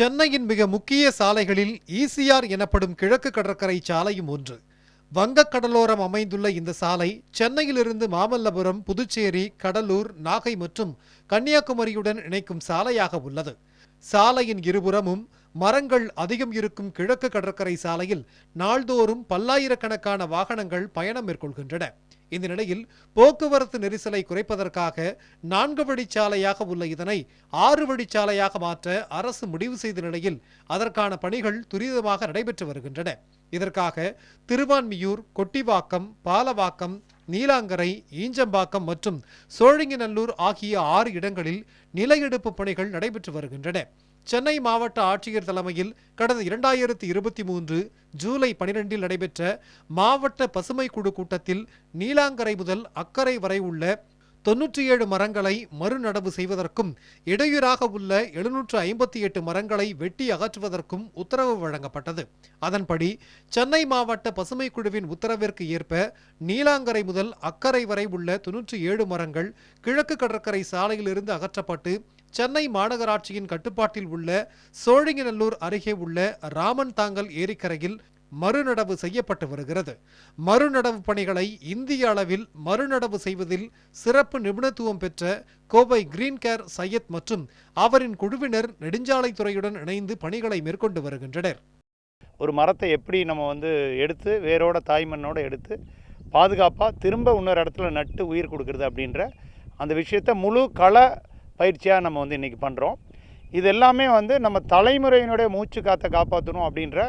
சென்னையின் மிக முக்கிய சாலைகளில் ஈசிஆர் எனப்படும் கிழக்கு கடற்கரை சாலையும் ஒன்று. வங்கக் கடலோரம் அமைந்துள்ள இந்த சாலை சென்னையிலிருந்து மாமல்லபுரம் புதுச்சேரி கடலூர் நாகை மற்றும் கன்னியாகுமரியுடன் இணைக்கும் சாலையாக உள்ளது. சாலையின் இருபுறமும் மரங்கள் அதிகம் இருக்கும் கிழக்கு கடற்கரை சாலையில் நாள்தோறும் பல்லாயிரக்கணக்கான வாகனங்கள் பயணம் மேற்கொள்கின்றன. இந்த நிலையில் போக்குவரத்து நெரிசலை குறைப்பதற்காக நான்கு வழிச்சாலையாக உள்ள இதனை ஆறு வழிச்சாலையாக மாற்ற அரசு முடிவு செய்த நிலையில் அதற்கான பணிகள் துரிதமாக நடைபெற்று வருகின்றன. இதற்காக திருவான்மியூர் கொட்டிவாக்கம் பாலவாக்கம் நீலாங்கரை ஈஞ்சம்பாக்கம் மற்றும் சோழிங்கநல்லூர் ஆகிய ஆறு இடங்களில் நிலையெடுப்பு பணிகள் நடைபெற்று வருகின்றன. சென்னை மாவட்ட ஆட்சியர் தலைமையில் கடந்த இரண்டாயிரத்தி இருபத்தி மூன்று ஜூலை பனிரெண்டில் நடைபெற்ற மாவட்ட பசுமை குழு கூட்டத்தில் நீலாங்கரை முதல் அக்கரை வரை உள்ள தொன்னூற்றி ஏழு மரங்களை மறுநடவு செய்வதற்கும் இடையூறாக உள்ள எழுநூற்று ஐம்பத்தி எட்டு மரங்களை வெட்டி அகற்றுவதற்கும் உத்தரவு வழங்கப்பட்டது. அதன்படி சென்னை மாவட்ட பசுமை குழுவின் உத்தரவிற்கு ஏற்ப நீலாங்கரை முதல் அக்கரை வரை உள்ள தொன்னூற்றி ஏழு மரங்கள் கிழக்கு கடற்கரை சாலையிலிருந்து அகற்றப்பட்டு சென்னை மாநகராட்சியின் கட்டுப்பாட்டில் உள்ள சோழிங்கநல்லூர் அருகே உள்ள ராமன் தாங்கல் ஏரிக்கரையில் மறுநடவு செய்யப்பட்டு வருகிறது. மறுநடவு பணிகளை இந்திய அளவில் மறுநடவு செய்வதில் சிறப்பு நிபுணத்துவம் பெற்ற கோவை கிரீன் கேர் சையத் மற்றும் அவரின் குழுவினர் நெடுஞ்சாலைத்துறையுடன் இணைந்து பணிகளை மேற்கொண்டு வருகின்றனர். ஒரு மரத்தை எப்படி நம்ம வந்து எடுத்து வேரோட தாய்மண்ணோடு எடுத்து பாதுகாப்பாக திரும்ப இன்னொரு இடத்துல நட்டு உயிர் கொடுக்குறது அப்படின்ற அந்த விஷயத்த முழு கள பயிற்சியாக நம்ம வந்து இன்றைக்கி பண்ணுறோம் இது எல்லாமே வந்து நம்ம தலைமுறையினுடைய மூச்சு காற்றை காப்பாற்றணும் அப்படின்ற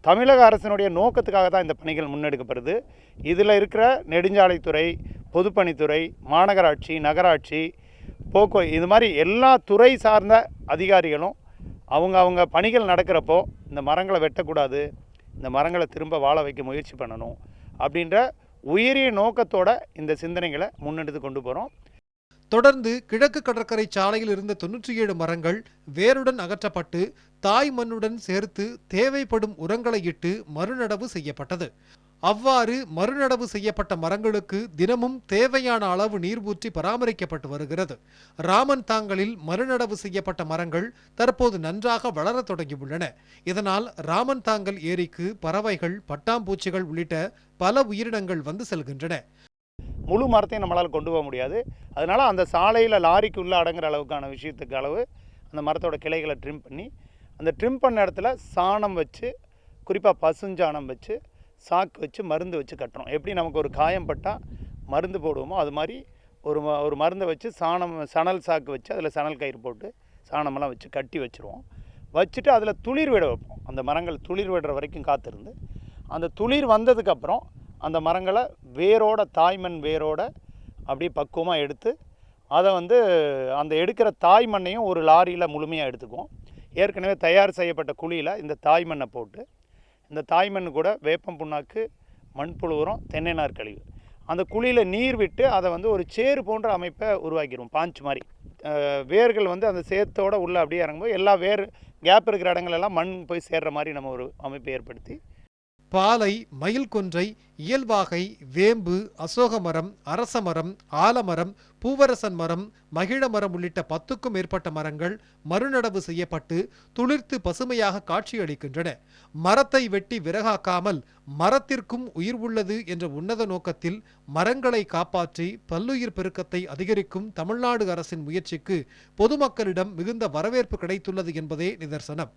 தமிழக அரசினுடைய நோக்கத்துக்காக தான் இந்த பணிகள் முன்னெடுக்கப்படுது. இதில் இருக்கிற நெடுஞ்சாலைத்துறை பொதுப்பணித்துறை மாநகராட்சி நகராட்சி போக்குவ இது மாதிரி எல்லா துறை சார்ந்த அதிகாரிகளும் அவங்க அவங்க பணிகள் நடக்கிறப்போ இந்த மரங்களை வெட்டக்கூடாது இந்த மரங்களை திரும்ப வாழ வைக்க முயற்சி பண்ணணும் அப்படின்ற உயரிய நோக்கத்தோட இந்த சிந்தனைகளை முன்னெடுத்து கொண்டு போகிறோம் தொடர்ந்து கிழக்கு கடற்கரை சாலையில் இருந்த தொன்னூற்றி ஏழு மரங்கள் வேருடன் அகற்றப்பட்டு தாய் மண்ணுடன் சேர்த்து தேவைப்படும் உரங்களை இட்டு மறுநடவு செய்யப்பட்டது. அவ்வாறு மறுநடவு செய்யப்பட்ட மரங்களுக்கு தினமும் தேவையான அளவு நீர் ஊற்றி பராமரிக்கப்பட்டு வருகிறது. ராமன் தாங்களில் மறுநடவு செய்யப்பட்ட மரங்கள் தற்போது நன்றாக வளரத் தொடங்கியுள்ளன. இதனால் ராமன் தாங்கல் ஏரிக்கு பறவைகள் பட்டாம்பூச்சிகள் உள்ளிட்ட பல உயிரினங்கள் வந்து செல்கின்றன. முழு மரத்தையும் நம்மளால் கொண்டு போக முடியாது. அதனால் அந்த சாலையில் லாரிக்கு உள்ளே அடங்குற அளவுக்கான விஷயத்துக்கு அளவு அந்த மரத்தோட கிளைகளை ட்ரிம் பண்ணி அந்த ட்ரிம் பண்ண இடத்துல சாணம் வச்சு குறிப்பாக பசுஞ்சாணம் வச்சு சாக்கு வச்சு மருந்து வச்சு கட்டுறோம் எப்படி நமக்கு ஒரு காயம் பட்டால் மருந்து போடுவோமோ அது மாதிரி ஒரு ம ஒரு மருந்தை வச்சு சாணம் சணல் சாக்கு வச்சு அதில் சணல் கயிறு போட்டு சாணமெல்லாம் வச்சு கட்டி வச்சுருவோம். வச்சுட்டு அதில் துளிர் விட வைப்போம். அந்த மரங்கள் துளிர் விடுற வரைக்கும் காத்திருந்து. அந்த துளிர் வந்ததுக்கப்புறம் அந்த மரங்களை வேரோட தாய்மண் வேரோட அப்படியே பக்குவமாக எடுத்து அதை வந்து அந்த எடுக்கிற தாய் மண்ணையும் ஒரு லாரியில் முழுமையாக எடுத்துக்குவோம். ஏற்கனவே தயார் செய்யப்பட்ட குழியில் இந்த தாய் மண்ணை போட்டு இந்த தாய் மண் கூட வேப்பம் புண்ணாக்கு மண்புழு உரம் தென்னை நார் கழிவு. அந்த குழியில் நீர் விட்டு அதை வந்து ஒரு சேறு போன்ற அமைப்பை உருவாக்கிடுவோம் பாஞ்சு மாதிரி வேர்கள் வந்து அந்த சேத்தோடு உள்ளே அப்படியே இறங்கும்போது எல்லா வேர் கேப் இருக்கிற இடங்களெல்லாம் மண் போய் சேர்ற மாதிரி நம்ம ஒரு அமைப்பை ஏற்படுத்தி பாலை மயில் கொன்றை இயல்வாகை வேம்பு அசோக மரம் அரச மரம் ஆலமரம் பூவரசன் மரம் மகிழ மரம் உள்ளிட்ட பத்துக்கும் மேற்பட்ட மரங்கள் மறுநடவு செய்யப்பட்டு துளிர்த்து பசுமையாக காட்சியளிக்கின்றன. மரத்தை வெட்டி விறகாக்காமல் மரத்திற்கும் உயிர் உள்ளது என்ற உன்னத நோக்கத்தில் மரங்களை காப்பாற்றி பல்லுயிர் பெருக்கத்தை அதிகரிக்கும் தமிழ்நாடு அரசின் முயற்சிக்கு பொதுமக்களிடம் மிகுந்த வரவேற்பு கிடைத்துள்ளது என்பதே நிதர்சனம்.